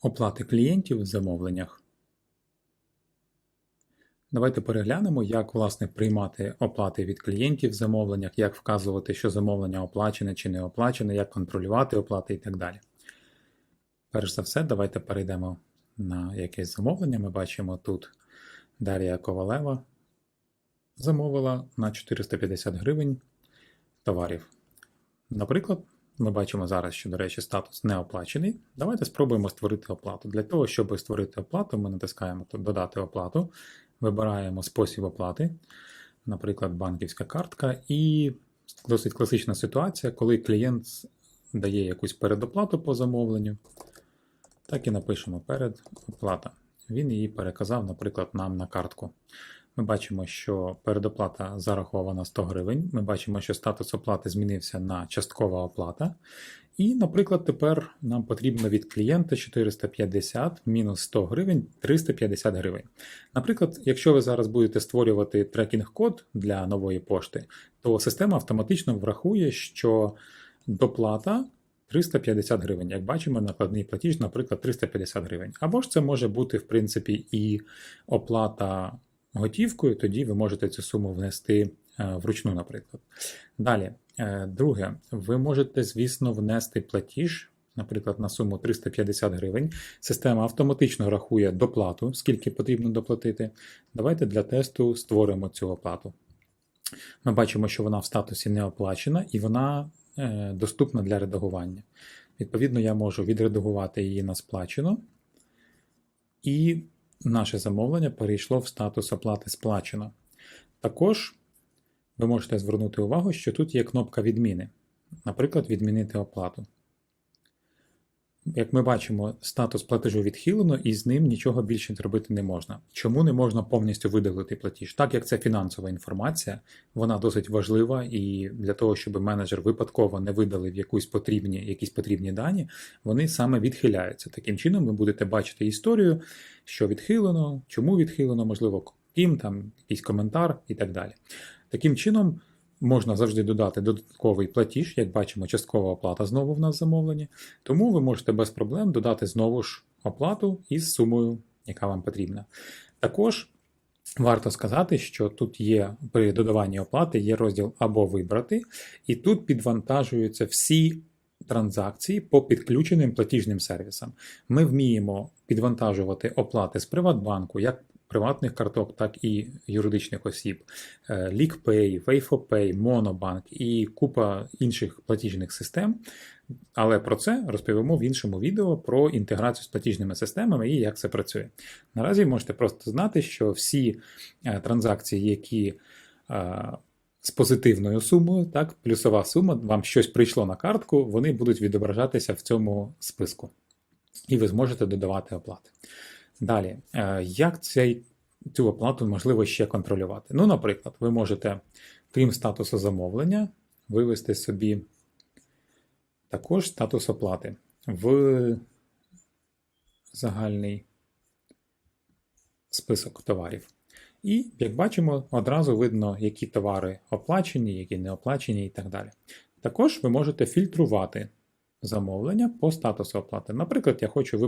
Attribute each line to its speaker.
Speaker 1: Оплати клієнтів в замовленнях. Давайте переглянемо, як власне приймати оплати від клієнтів в замовленнях, як вказувати, що замовлення оплачене чи не оплачене, як контролювати оплати і так далі. Перш за все, давайте перейдемо на якесь замовлення. Ми бачимо тут Дар'я Ковалева замовила на 450 гривень товарів. Наприклад, ми бачимо зараз, що, до речі, статус не оплачений. Давайте спробуємо створити оплату. Для того, щоб створити оплату, ми натискаємо Додати оплату, вибираємо спосіб оплати, наприклад, банківська картка, і досить класична ситуація, коли клієнт дає якусь передоплату по замовленню. Так і напишемо передоплата. Він її переказав, наприклад, нам на картку. Ми бачимо, що передоплата зарахована 100 гривень. Ми бачимо, що статус оплати змінився на часткова оплата. І, наприклад, тепер нам потрібно від клієнта 450 мінус 100 гривень 350 гривень. Наприклад, якщо ви зараз будете створювати трекінг-код для нової пошти, то система автоматично врахує, що доплата 350 гривень. Як бачимо, накладний платіж, наприклад, 350 гривень. Або ж це може бути, в принципі, і оплата готівкою, тоді ви можете цю суму внести е, вручну, наприклад. Далі, е, друге, ви можете, звісно, внести платіж. Наприклад, на суму 350 гривень. Система автоматично рахує доплату, скільки потрібно доплатити. Давайте для тесту створимо цю оплату. Ми бачимо, що вона в статусі не оплачена і вона е, доступна для редагування. Відповідно, я можу відредагувати її на сплачено. І наше замовлення перейшло в статус оплати сплачено. Також ви можете звернути увагу, що тут є кнопка відміни. Наприклад, відмінити оплату. Як ми бачимо, статус платежу відхилено і з ним нічого більше зробити не можна. Чому не можна повністю видалити платіж? Так як це фінансова інформація, вона досить важлива, і для того, щоб менеджер випадково не видалив якусь потрібні, якісь потрібні дані, вони саме відхиляються. Таким чином, ви будете бачити історію, що відхилено, чому відхилено, можливо, ким там якийсь коментар і так далі. Таким чином. Можна завжди додати додатковий платіж, як бачимо, часткова оплата знову в нас замовлені. Тому ви можете без проблем додати знову ж оплату із сумою, яка вам потрібна. Також варто сказати, що тут є при додаванні оплати є розділ або вибрати, і тут підвантажуються всі транзакції по підключеним платіжним сервісам. Ми вміємо підвантажувати оплати з Приватбанку, як приватних карток, так і юридичних осіб, LeakPay, WayFoPay, Monobank і купа інших платіжних систем. Але про це розповімо в іншому відео про інтеграцію з платіжними системами і як це працює. Наразі можете просто знати, що всі е, транзакції, які е, з позитивною сумою, так, плюсова сума, вам щось прийшло на картку, вони будуть відображатися в цьому списку. І ви зможете додавати оплати. Далі, е, як цей, цю оплату можливо ще контролювати? Ну, наприклад, ви можете, крім статусу замовлення, вивести собі також статус оплати в загальний список товарів. І, як бачимо, одразу видно, які товари оплачені, які не оплачені і так далі. Також ви можете фільтрувати замовлення по статусу оплати. Наприклад, я хочу